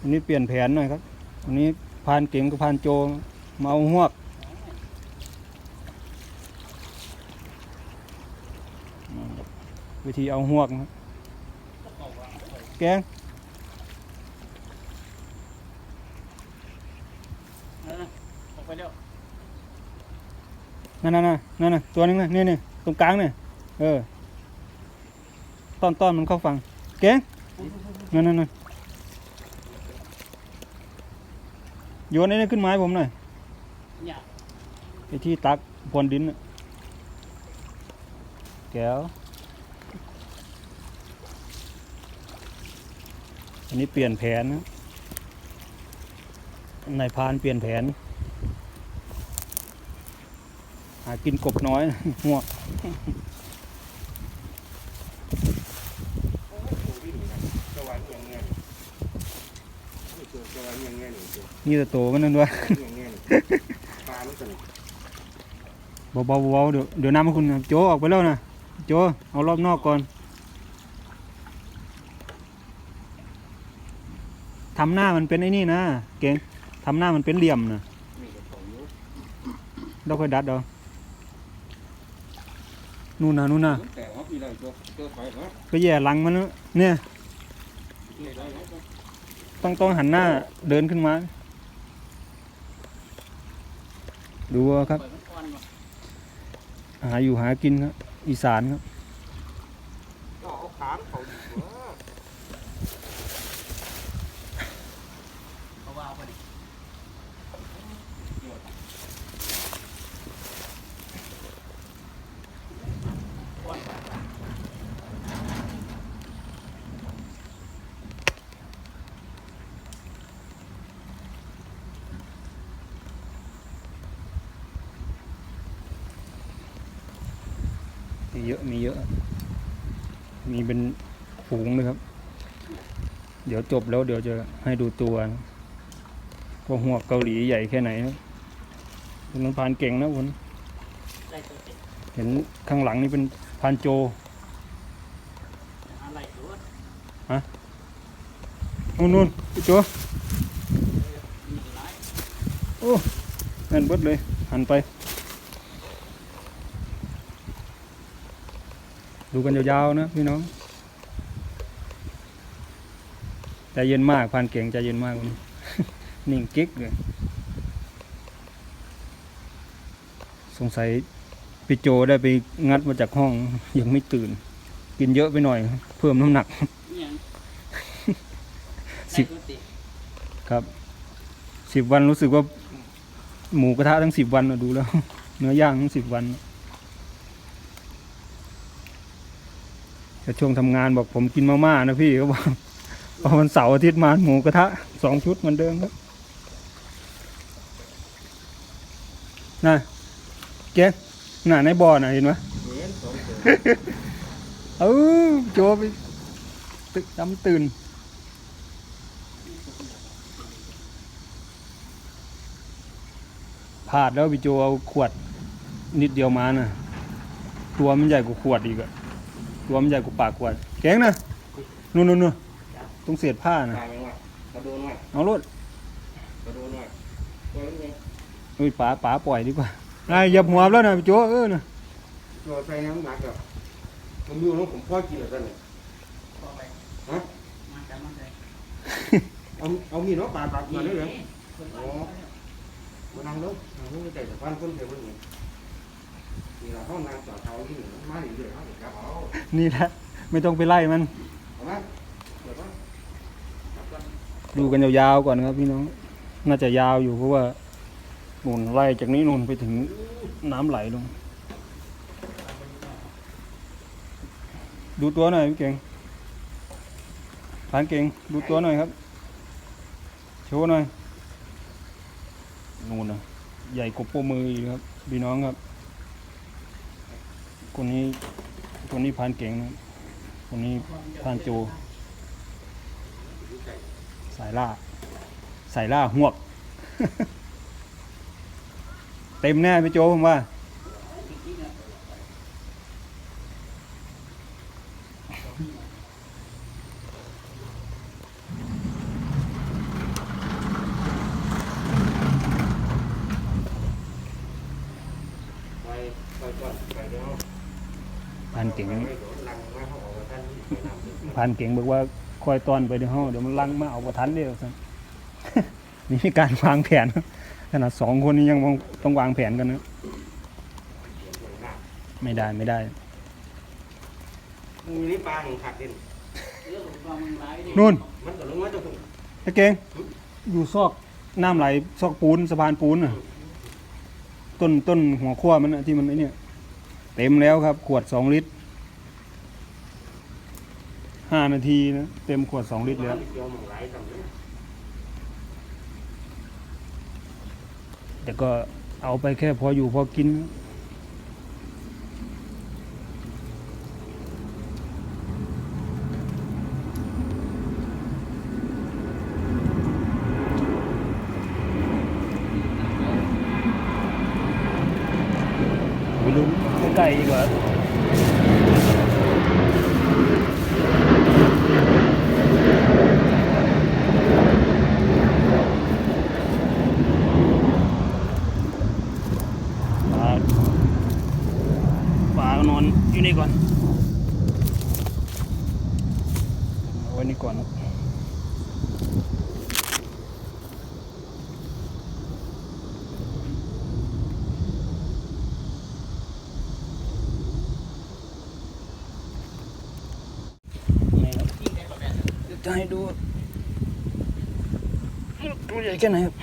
อันนี้เปลี่ยนแผนหน่อยครับ วันนี้พานเก่งกับพานโจมาเอาหวกอืมวิธีเอาหวกนะครับแกงออกไปแล้วนั่นน่ะนั่นน่ะตัวนึงนะนี่นี่ตรงกลางเนี่ยเออต้อนต้อนมันเข้าฟังแกงนั่นนั่นนั่น โยนไอ้นี่ขึ้นไมาให้ผมหน่อยเนี่ยไอ้ที่ตักบนดินน่ะแก้ว อันนี้เปลี่ยนแผนนะนายพรานเปลี่ยนแผน หากินกบน้อย หัวก จะหวานอย่างเงี้ยนี่ตัวจะหวานอย่างเงี้ ยนี่ตัวนี่แต่โตมันนั่นด้วยเงี้ยนี่ปลาเบาๆเบาเดี๋ยวเดี๋ยวน้ำให้คุณโจออกไปแล้วนะโจเอารอบนอกก่อนทำหน้ามันเป็นไอ้นี่นะเก่งทำหน้ามันเป็นเหลี่ยมนะมีกระป๋องอยู่เราค่อยดัดเอานู่นนะนู่นนะแต่ว่าพี่เราตัวตัวไปแย่หลังมันนะเนี่ยต้องต้องหันหน้าเดินขึ้นมา ดูเอาครับ หาอยู่หากินครับ อีสานครับ ก็เอาขามเขาอยู่วะ เขาว่าเอาไปดิ มีเยอะมีเยอะ มีเป็นฝูงเลยครับ เดี๋ยวจบแล้วเดี๋ยวจะให้ดูตัวนะว่าหัวเกาหลีใหญ่แค่ไหนนะคุณนพานเก่งนะคุณเห็นข้างหลังนี่เป็นพานโจอะไรตัวนู่นนู่นพี่โจมีหลายแม่นเบิดเลย หันไป ดูกันยาวๆนะพี่น้องใจเย็นมากพานเก่งใจเย็นมากวันนี้นิ่งกิ๊กเลยสงสัยพี่โจได้ไปงัดมาจากห้องยังไม่ตื่น กินเยอะไปหน่อย เพิ่มน้ำหนักนี่ยังสิได้ตัวเสร็จครับสิบวันรู้สึกว่าหมูกระทะทั้งสิบวันน่ะดูแล้ว เนื้อย่างทั้งสิบวัน แต่ช่วงทำงานบอกผมกินมาม่านะพี่เขาบอกพอวันเสาร์อาทิตย์มาหมูกระทะสองชุดเหมือนเดิมครับน่ะเก๊น่ะในบ่อน่ะเห็นไหมเห็นสองตัวเออโจไปตึกดำตื่นพลาดแล้วพี่โจเอาขวดนิดเดียวมาน่ะ ตัวมันใหญ่กว่าขวดอีกอะ ตัวมันใหญ่กว่าปากขวดแข็งนะนู่นนู่นนู่นตรงเศษผ้านะตายยังไงกระโดดหน่อยเอารถกระโดดหน่อยตัวนี้ไงเฮ้ยป๋าป๋าปล่อยดีกว่าไอ้เหยับหัวแล้วนะพี่โจเออนะตัวใส่น้ำหนักอะผมดูแล้วผมพ่อกินอะไรกันเนี่ยพอไปฮะมาจับมาใส่เอาเอามีดเนาะปาดปาดมาเลยเหรอคนอ๋ละอมานั่งแล้วนั่งไม่ใจแต่ฟันคนเดียวนี่ นี่เราห้องนางจอดเท้าที่หนึ่งมาเรื่อยๆเขาเด็กครับเอานี่แหละไม่ต้องไปไล่มัน เอามาเปิดมาดูกันยาวๆก่อนครับ พี่น้อง น่าจะยาวอยู่เพราะว่านู่นไล่จากนี้นู่นไปถึงน้ำไหลลง ดูตัวหน่อยพี่เก่งผานเก่งดูตัวหน่อยครับ โชว์หน่อย นู่นนะใหญ่กว่าโป้มืออีกครับ พี่น้องครับ คนนี้คนนี้พานเก่งนะคนนี้พานโจ สายล่า สายล่าหวก เต็มแน่พี่โจผมว่า เก่งไม่โดนลังมาเขาบอกว่าท่านไปนำผ่านเก่งบอกว่าคอยตอนไปในห้องเดี๋ยวมันลังมาเอาประทันเดียวซั่นนี่มีการวางแผนขนาดสองคนนี้ยังต้องวางแผนกันนะไม่ได้ไม่ได้มีนี่ปลาแห่งขัดเด่นเรื่องของความมันร้ายดินู่นมันก็ลงมาจากพุ่นไอ้เก่งอยู่ซอกน้ำไหลซอกปูนสะพานปูนน่ะต้นต้นหัวขั้วมันน่ะที่มันไอเนี่ยเต็มแล้วครับ ขวดสองลิตร ห้านาทีนะ เต็มขวดสองลิตรแล้วเกี่ยวหมองไหลตำเนี่ยแต่ก็เอาไปแค่พออยู่พอกิน ไปลุ้นใกล้ๆดีกว่าปลาปลาก็นอนอยู่นี่ก่อนเอาไว้นี่ก่อนครับนี่ครับเดี๋ยว จะให้ดูตัวใหญ่แค่ไหนครับ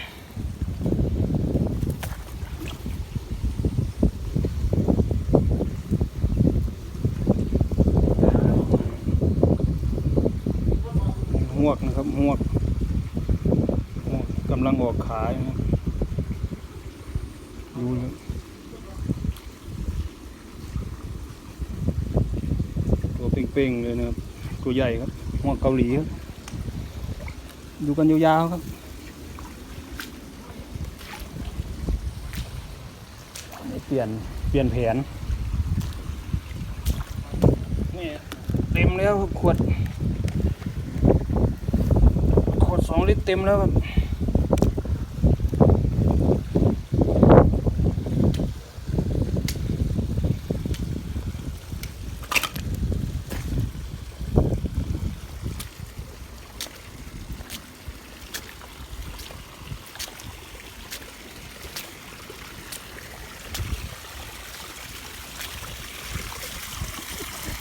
หวกนะครับหวกหวกกำลังออกขายนะดูนะครับตัวเป่งๆเลยนะครับ ตัวใหญ่ครับ หวเกาหลีครับ ดูกันยาวๆครับเปลี่ยนเปลี่ยนแผนนี่เต็มแล้วขวด ขวดสองลิตรเต็มแล้วครับ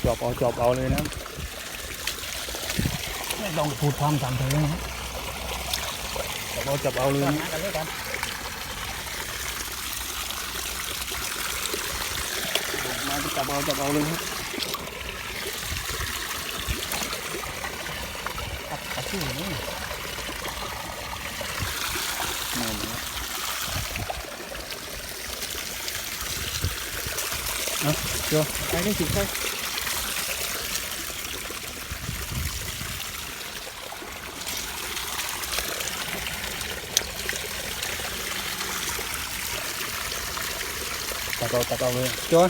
จอบเอาจอบเอาเลยนะ ไม่ต้องพูดความจำเลยนะจับเอาจับเอาเลยนะกันเลยกันมาจับเอาจับเอาเลยนะตัดตัดชื่อนี่นี่นะเอาเจ้าไปได้สิไปตั เอาตักเอาเลยเจ้า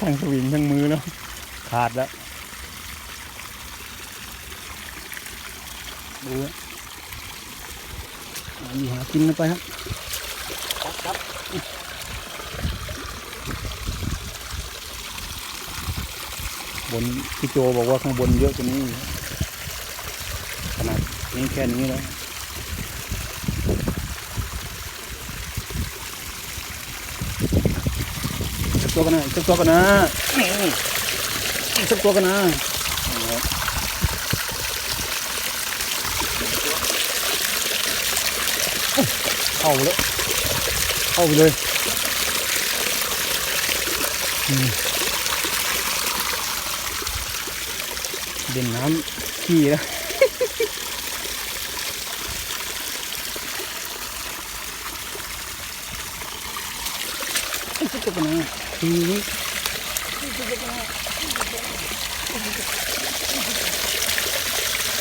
ทั้งสวิงทั้งมือแล้วขาดแล้วดูนะหาอยู่หากินกันไปครับครับ บนพี่โจบอกว่าข้างบนเยอะกว่านี้ ขนาดนี้แค่นี้แล้วสักตัวกันนะสักตัวกันนะสักตัวกันนะเข้าเลยเข้าไปเลยอืม เด่นน้ำขี้แล้วไอ้ตุ๊กตาเนี่ยทีนี้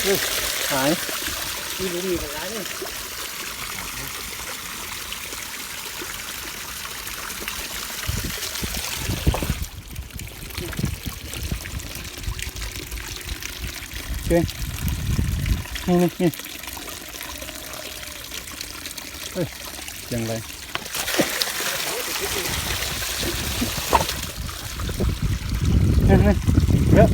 เฮ้ยหาย มีบุหรี่กับร้านนี่ เช่วยนี่นี่นี่เฮ้ยเสียังไรนี่นี่เย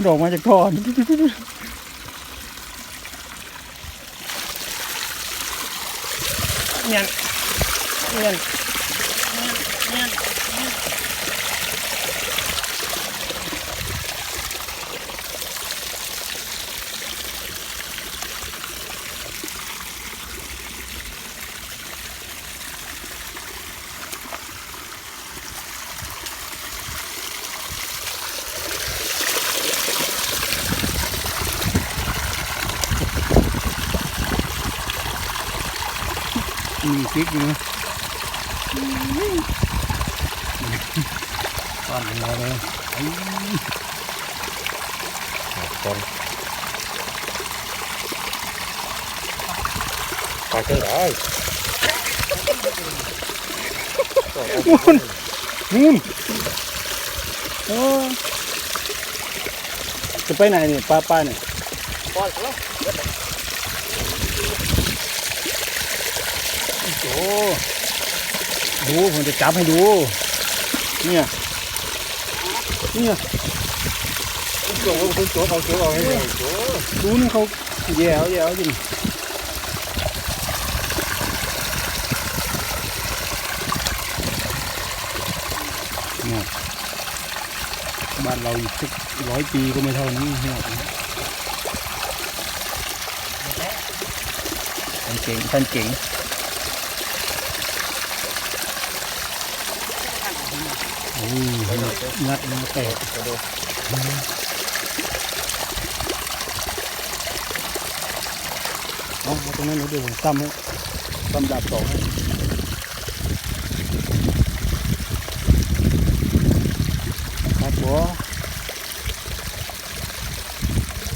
อะจัวเมียนเมียนนู่นน่ะนู่นน่นออกมาจากท่อเนียนเนียนเนียนเนียน มีพริกอยู่นะปั้นมาเลยไอ้คนปลาเจอได้นู่นนู่นโอ้จะไปไหนเนี่ยป้าป้าเนี่ยป้อนแล้ว โอ้ดูผมจะจับให้ดู เนี่ยเนี่ยคุณโจ้คุณโจ้เอาโจ้เอาให้เลยโจ้ดูนี่เขาแย่วแย่วจริงเนี่ยบ้านเราอีกสักร้อยปีก็ไม่เท่านี้เนี่ยท่านเก่งท่านเก่งโอ้ย งัดมาแตกเอาเอตรงนั้นเดี๋ยวผมซ้ำให้ซ้ำดาบสองให้ครับบัว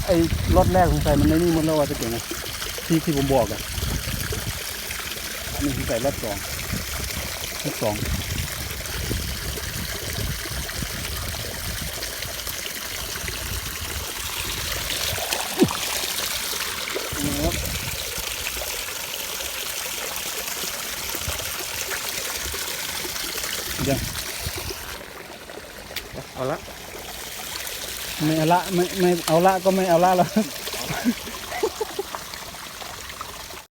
ไอ้รถแรกผมใส่มันในนี่มันแล้วว่าจะเก่งไงที่ที่ผมบอกอะอันนี้ผมใส่รถสองรถสอง เอาละ ไม่เอาละไม่ไม่เอาละก็ไม่เอาละแล้ว